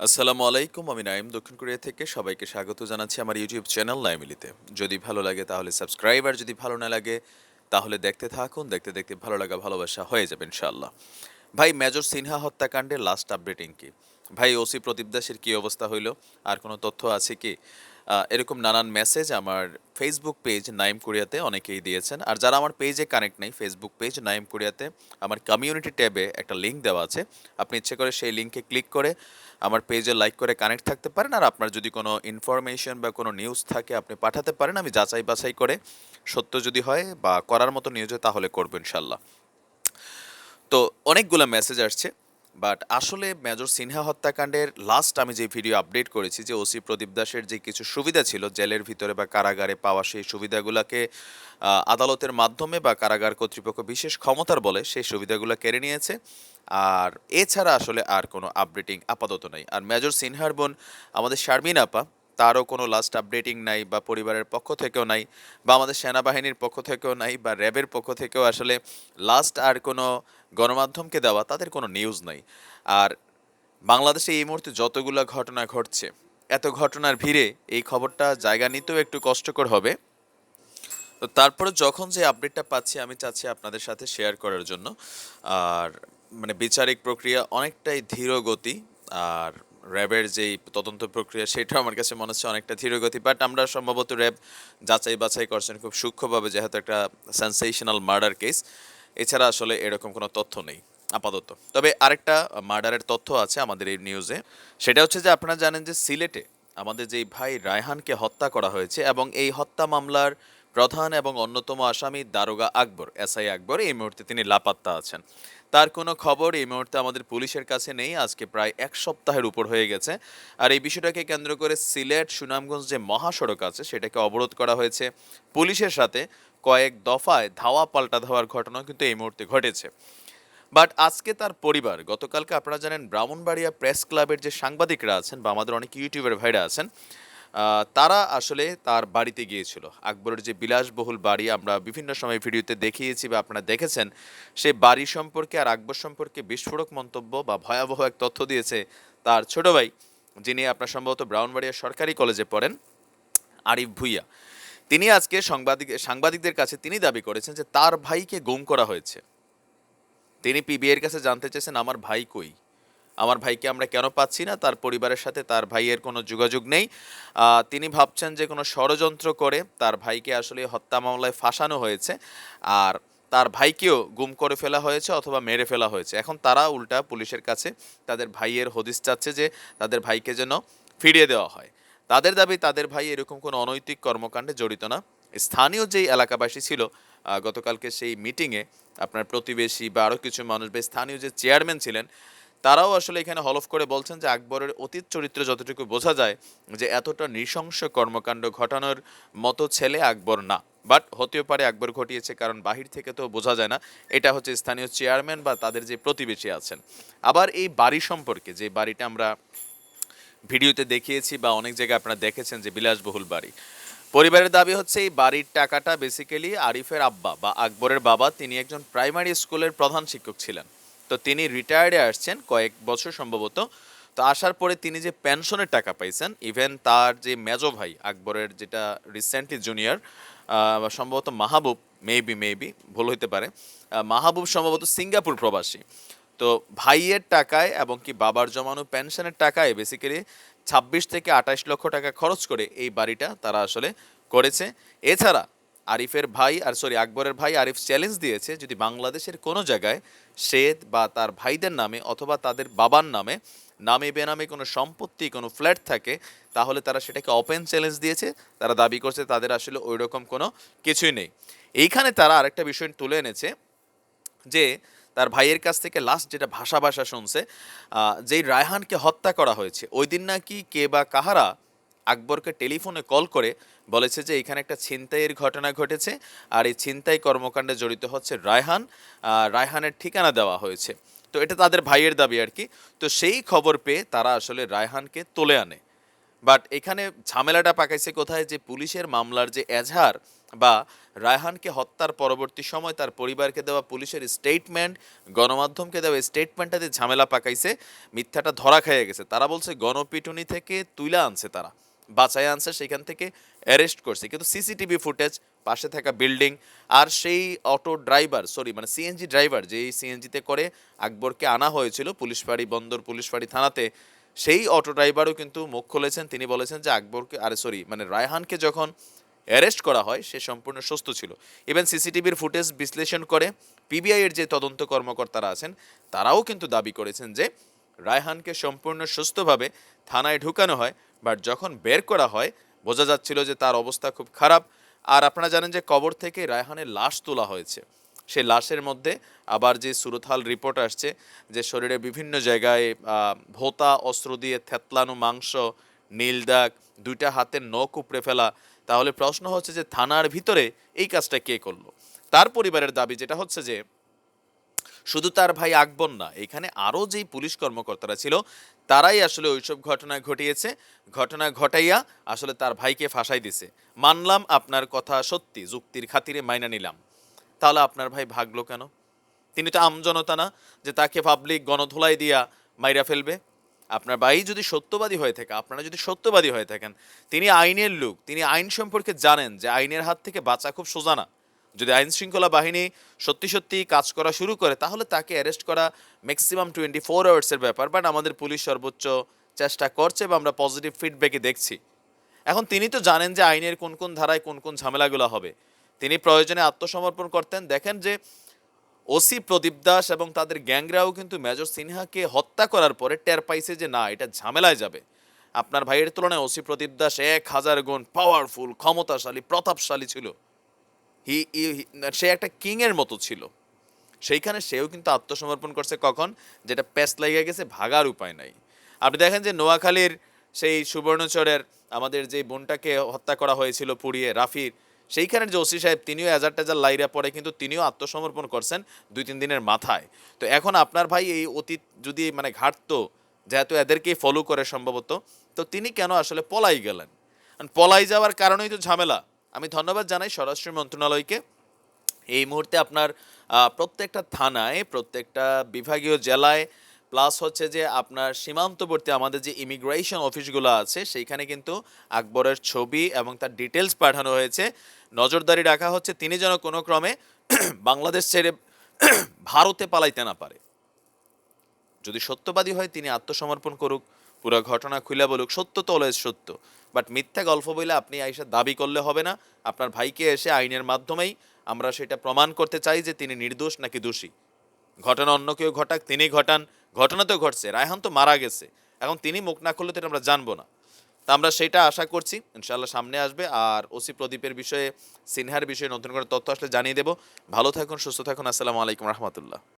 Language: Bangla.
আসসালামু আলাইকুম, আমি নাইম দক্ষিণ কোরিয়া থেকে। সবাইকে স্বাগত জানাচ্ছি আমার ইউটিউব চ্যানেল নাইমিলিতে যদি ভালো লাগে তাহলে সাবস্ক্রাইব, আর যদি ভালো না লাগে তাহলে দেখতে থাকুন, দেখতে দেখতে ভালো লাগা, ভালোবাসা হয়ে যাবে ইনশাল্লাহ ভাই, মেজর সিনহা হত্যাকাণ্ডের লাস্ট আপডেটিং কি? ভাই, ওসি প্রদীপ দাসের কী অবস্থা হইল? আর কোনো তথ্য আছে কি? এরকম নানান মেসেজ আমার ফেসবুক পেজ নাইম কোরিয়াতে অনেকেই দিয়েছেন। আর যারা আমার পেজে কানেক্ট নেই ফেসবুক পেজ নাইম কোরিয়াতে আমার কমিউনিটি ট্যাবে একটা লিঙ্ক দেওয়া আছে। আপনি ইচ্ছে করে সেই লিঙ্কে ক্লিক করে আমার পেজে লাইক করে কানেক্ট থাকতে পারেন। আর আপনার যদি কোনো ইনফরমেশন বা কোনো নিউজ থাকে, আপনি পাঠাতে পারেন। আমি যাচাই বাছাই করে সত্য যদি হয় বা করার মতো নিউজ তাহলে করব ইনশাল্লাহ। তো অনেকগুলো মেসেজ আসছে। বাট আসলে মেজর সিনহা হত্যাকাণ্ডের লাস্ট আমি যে ভিডিও আপডেট করেছি, যে ওসি প্রদীপ দাসের যে কিছু সুবিধা ছিল, জেলের ভিতরে বা কারাগারে পাওয়া সেই সুবিধাগুলোকে আদালতের মাধ্যমে বা কারাগার কর্তৃপক্ষ বিশেষ ক্ষমতার বলে সেই সুবিধাগুলো কেড়ে নিয়েছে। আর এছাড়া আসলে আর কোনো আপডেটিং আপাতত নাই। আর মেজর সিনহার বোন আমাদের শারমিন আপা তারও কোনো লাস্ট আপডেটিং নাই বা পরিবারের পক্ষ থেকেও নাই বা আমাদের সেনাবাহিনীর পক্ষ থেকেও নাই বা র্যাবের পক্ষ থেকেও আসলে লাস্ট আর কোনো গণমাধ্যমকে দেওয়া তাদের কোনো নিউজ নাই। আর বাংলাদেশে এই মুহূর্তে যতগুলো ঘটনা ঘটছে, এত ঘটনার ভিড়ে এই খবরটা জায়গা নিতেও একটু কষ্টকর হবে। তো তারপরে যখন যে আপডেটটা পাচ্ছি, আমি চাচ্ছি আপনাদের সাথে শেয়ার করার জন্য। আর মানে বিচারিক প্রক্রিয়া অনেকটাই ধীর গতি আর র্যাবের যেই তদন্ত প্রক্রিয়া সেটা আমার কাছে মনে হচ্ছে অনেকটা ধীরগতি। বাট আমরা সম্ভবত র্যাব যাচাই বাছাই করছেন খুব সূক্ষ্মভাবে, যেহেতু একটা সেন্সেশনাল মার্ডার কেস এছাড়া আসলে এরকম কোনো তথ্য নেই, আপাতত। তবে আরেকটা মার্ডারের তথ্য আছে আমাদের এই নিউজে সেটা হচ্ছে যে আপনারা জানেন যে সিলেটে আমাদের যেই ভাই রায়হানকে হত্যা করা হয়েছে এবং এই হত্যা মামলার প্রধান এবং অন্যতম আসামি দারোগা আকবর এসআই আকবর, এই মুহূর্তে তিনি লাপাত্তা আছেন। তার কোনো খবর এই মুহূর্তে আমাদের পুলিশের কাছে নেই। আজকে প্রায় এক সপ্তাহের উপর হয়ে গেছে। আর এই বিষয়টাকে কেন্দ্র করে সিলেট, সুনামগঞ্জ যে মহাসড়ক আছে, সেটাকে অবরোধ করা হয়েছে। পুলিশের সাথে কয়েক দফায় ধাওয়া পাল্টা ধাওয়ার ঘটনা কিন্তু এই মুহূর্তে ঘটেছে। বাট আজকে তার পরিবার, গতকালকে আপনারা জানেন, ব্রাহ্মণবাড়িয়া প্রেস ক্লাবের যে সাংবাদিকরা আছেন বা আমাদের অনেক ইউটিউবের ভাইরা আছেন তারা আসলে তার বাড়িতে গিয়েছিল। আকবরের যে বিলাসবহুল বাড়ি আমরা বিভিন্ন সময় ভিডিওতে দেখিয়েছি বা আপনারা দেখেছেন, সে বাড়ি সম্পর্কে আর আকবর সম্পর্কে বিস্ফোরক মন্তব্য বা ভয়াবহ এক তথ্য দিয়েছে তার ছোট ভাই, যিনি আপনার সম্ভবত ব্রাহ্মণবাড়িয়া সরকারি কলেজে পড়েন, আরিফ ভুইয়া। তিনি আজকে সাংবাদিক, সাংবাদিকদের কাছে তিনি দাবি করেছেন যে তার ভাইকে গুম করা হয়েছে। তিনি পিবিএর কাছে জানতে চেয়েছেন, আমার ভাই কই? আমার ভাইকে আমরা কেন পাচ্ছি না? তার পরিবারের সাথে তার ভাইয়ের কোনো যোগাযোগ নেই। তিনি ভাবছেন যে কোনো ষড়যন্ত্র করে তার ভাইকে আসলে হত্যা মামলায় ফাঁসানো হয়েছে। আর তার ভাইকেও গুম করে ফেলা হয়েছে অথবা মেরে ফেলা হয়েছে। এখন তারা উল্টা পুলিশের কাছে তাদের ভাইয়ের হদিস চাচ্ছে যে তাদের ভাইকে যেন ফিরিয়ে দেওয়া হয়। তাদের দাবি, তাদের ভাই এরকম কোনো অনৈতিক কর্মকাণ্ডে জড়িত না। স্থানীয় যেই এলাকাবাসী ছিল গতকালকে সেই মিটিংয়ে আপনার প্রতিবেশী বা আরও কিছু মানুষ বা স্থানীয় যে চেয়ারম্যান ছিলেন তারাও আসলে এখানে হলফ করে বলছেন যে আকবরের অতীত চরিত্র যতটুকু বোঝা যায় যে এতটা নৃশংস কর্মকাণ্ড ঘটানোর মতো ছেলে আকবর না। বাট হতেও পারে আকবর ঘটিয়েছে, কারণ বাহির থেকে তো বোঝা যায় না। এটা হচ্ছে স্থানীয় চেয়ারম্যান বা তাদের যে প্রতিবেশী আছেন। আবার এই বাড়ি সম্পর্কে যে বাড়িটা আমরা ভিডিওতে দেখিয়েছি বা অনেক জায়গায় আপনারা দেখেছেন যে বিলাসবহুল বাড়ি। পরিবারের দাবি হচ্ছে এই বাড়ির টাকাটা বেসিক্যালি আরিফের আব্বা বা আকবরের বাবা, তিনি একজন প্রাইমারি স্কুলের প্রধান শিক্ষক ছিলেন। তো তিনি রিটায়ার্ডে আসছেন কয়েক বছর সম্ভবত। তো আসার পরে তিনি যে পেনশনের টাকা পাইছেন ইভেন তার যে মেজো ভাই আকবরের যেটা রিসেন্টলি জুনিয়র সম্ভবত মাহবুব মেবি মেবি ভুল হইতে পারে মাহবুব সম্ভবত সিঙ্গাপুর প্রবাসী। তো ভাইয়ের টাকায় এবং কি বাবার জমানো পেনশনের টাকায় বেসিক্যালি ছাব্বিশ থেকে আঠাশ লক্ষ টাকা খরচ করে এই বাড়িটা তারা আসলে করেছে। এছাড়া আরিফের ভাই, আর সরি আকবরের ভাই আরিফ চ্যালেঞ্জ দিয়েছে যদি বাংলাদেশের কোনো জায়গায় সে বা তার ভাইদের নামে অথবা তাদের বাবার নামে নামে বেনামে কোনো সম্পত্তি, কোনো ফ্ল্যাট থাকে, তাহলে তারা সেটাকে ওপেন চ্যালেঞ্জ দিয়েছে। তারা দাবি করছে তাদের আসলে ওই রকম কোনো কিছুই নেই। এইখানে তারা আরেকটা বিষয় তুলে এনেছে যে তার ভাইয়ের কাছ থেকে লাস্ট যেটা ভাষা ভাষা শুনছে যেই রায়হানকে হত্যা করা হয়েছে, ওই দিন নাকি কে বা কাহারা আকবরকে টেলিফোনে কল করে বলেছে যে এখানে একটা ছিনতাইয়ের ঘটনা ঘটেছে আর এই ছিনতাই কর্মকাণ্ডে জড়িত হচ্ছে রায়হান রায়হানের ঠিকানা দেওয়া হয়েছে। তো এটা তাদের ভাইয়ের দাবি আর কি। তো সেই খবর পেয়ে তারা আসলে রায়হানকে তুলে আনে। বাট এখানে ঝামেলাটা পাকাইছে কোথায়? যে পুলিশের মামলার যে এজাহার বা রায়হানকে হত্যার পরবর্তী সময় তার পরিবারকে দেওয়া পুলিশের স্টেটমেন্ট গণমাধ্যমকে দেওয়া স্টেটমেন্টটাতে ঝামেলা পাকাইছে। মিথ্যাটা ধরা খেয়ে গেছে। তারা বলছে, গণপিটুনি থেকে তুলে আনছে তারা। বাঁচায় আনছে, সেখান থেকে অ্যারেস্ট করছে। কিন্তু সিসিটিভি ফুটেজ পাশে থাকা বিল্ডিং আর সেই অটো ড্রাইভার সরি মানে সিএনজি ড্রাইভার যেই সিএনজিতে করে, আকবরকে আনা হয়েছিল পুলিশ ফাঁড়ি বন্দর পুলিশ ফাঁড়ি থানাতে, সেই অটো ড্রাইভারও কিন্তু মুখ খুলেছেন। তিনি বলেছেন যে আকবরকে, আরে সরি মানে রায়হানকে যখন অ্যারেস্ট করা হয়, সে সম্পূর্ণ সুস্থ ছিল। ইভেন সিসিটিভির ফুটেজ বিশ্লেষণ করে পিবিআই এর যে তদন্ত কর্মকর্তারা আছেন, তারাও কিন্তু দাবি করেছেন যে, রায়হানকে সম্পূর্ণ সুস্থভাবে থানায় ঢুকানো হয়। বাট যখন বের করা হয়, বোঝা যাচ্ছিল যে তার অবস্থা খুব খারাপ। আর আপনারা জানেন যে কবর থেকে রায়হানের লাশ তোলা হয়েছে। সে লাশের মধ্যে আবার যে সুরথাল রিপোর্ট আসছে যে শরীরে বিভিন্ন জায়গায় ভোতা, অস্ত্র দিয়ে থেতলানো মাংস, নীল দাগ, দুইটা হাতের নখ উপড়ে ফেলা। তাহলে প্রশ্ন হচ্ছে যে থানার ভিতরে এই কাজটা কে করল? তার পরিবারের দাবি যেটা হচ্ছে যে শুধু তার ভাই আকবর না, এখানে আরও যেই পুলিশ কর্মকর্তারা ছিল, তারাই আসলে ওইসব ঘটনা ঘটিয়েছে। ঘটনা ঘটাইয়া আসলে তার ভাইকে ফাঁসাই দিছে। মানলাম আপনার কথা সত্যি, যুক্তির খাতিরে মাইনা নিলাম। তাহলে আপনার ভাই ভাগলো কেন? তিনি তো আমজনতা না, যে তাকে পাবলিক গণধোলাই দিয়া মাইরা ফেলবে? আপনার ভাই যদি সত্যবাদী হয়ে থাকে, আপনারা যদি সত্যবাদী হয়ে থাকেন, তিনি আইনের লোক, তিনি আইন সম্পর্কে জানেন যে আইনের হাত থেকে বাঁচা খুব সোজা না। যদি আইন শৃঙ্খলা বাহিনী সত্যি সত্যি কাজ করা শুরু করে, তাহলে তাকে অ্যারেস্ট করা ম্যাক্সিমাম টোয়েন্টি ফোর আওয়ার্সের ব্যাপার। বাট আমাদের পুলিশ সর্বোচ্চ চেষ্টা করছে বা আমরা পজিটিভ ফিডব্যাকে দেখছি। এখন তিনি তো জানেন যে আইনের কোন কোন ধারায় কোন কোন ঝামেলাগুলো হবে। তিনি প্রয়োজনে আত্মসমর্পণ করতেন। দেখেন যে ওসি প্রদীপ দাস এবং তাদের গ্যাংরাও কিন্তু মেজর সিনহাকে হত্যা করার পরে টের পাইছে যে না, এটা ঝামেলায় যাবে। আপনার ভাইয়ের তুলনায় ওসি প্রদীপ দাস এক হাজার গুণ পাওয়ারফুল ক্ষমতাশালী, প্রতাপশালী ছিল। হি সে একটা কিংয়ের মতো ছিল। সেইখানে সেও কিন্তু আত্মসমর্পণ করছে কখন? যেটা প্যাস লেগে গেছে, ভাগার উপায় নাই। আপনি দেখেন যে নোয়াখালীর সেই সুবর্ণচরের আমাদের যে বোনটাকে হত্যা করা হয়েছিল পুড়িয়ে, রাফির, সেইখানের যে ওসি সাহেব, তিনিও এজার টেজার লাইরা পরে কিন্তু তিনিও আত্মসমর্পণ করছেন দুই, তিন দিনের মাথায়। তো এখন আপনার ভাই এই অতীত যদি মানে ঘাটতো, যেহেতু এদেরকেই ফলো করে সম্ভবত, তো তিনি কেন আসলে পলাই গেলেন? পলাই যাওয়ার কারণেই তো ঝামেলা। আমি ধন্যবাদ জানাই স্বরাষ্ট্র মন্ত্রণালয়কে। এই মুহূর্তে আপনার প্রত্যেকটা থানায়, প্রত্যেকটা বিভাগীয় জেলায় প্লাস হচ্ছে যে আপনার সীমান্তবর্তী আমাদের যে ইমিগ্রেশন অফিসগুলো আছে, সেইখানে কিন্তু আকবরের ছবি এবং তার ডিটেলস পাঠানো হয়েছে। নজরদারি রাখা হচ্ছে, তিনি যেন কোনো ক্রমে বাংলাদেশ ছেড়ে ভারতে পালাইতে না পারে। যদি সত্যবাদী হয়, তিনি আত্মসমর্পণ করুক। পুরো ঘটনা খুলে বলুক, সত্য তো অলওয়েজ সত্য। বাট মিথ্যা গল্প বলে আপনি আইসা দাবি করলে হবে না। আপনার ভাইকে এসে আইনের মাধ্যমেই আমরা সেটা প্রমাণ করতে চাই যে তিনি নির্দোষ নাকি দোষী। ঘটনা অন্য কেউ ঘটাক, তিনি ঘটান, ঘটনা তো ঘটছে, রায়হান তো মারা গেছে। এখন তিনি মুখ না করলে তো আমরা জানব না। তা আমরা সেটা আশা করছি ইনশাল্লাহ সামনে আসবে। আর ওসি প্রদীপের বিষয়ে, সিনহার বিষয়ে নতুন করে তথ্য আসলে জানিয়ে দেবো। ভালো থাকুন, সুস্থ থাকুন, আসসালামু আলাইকুম, রহমতুল্লাহ।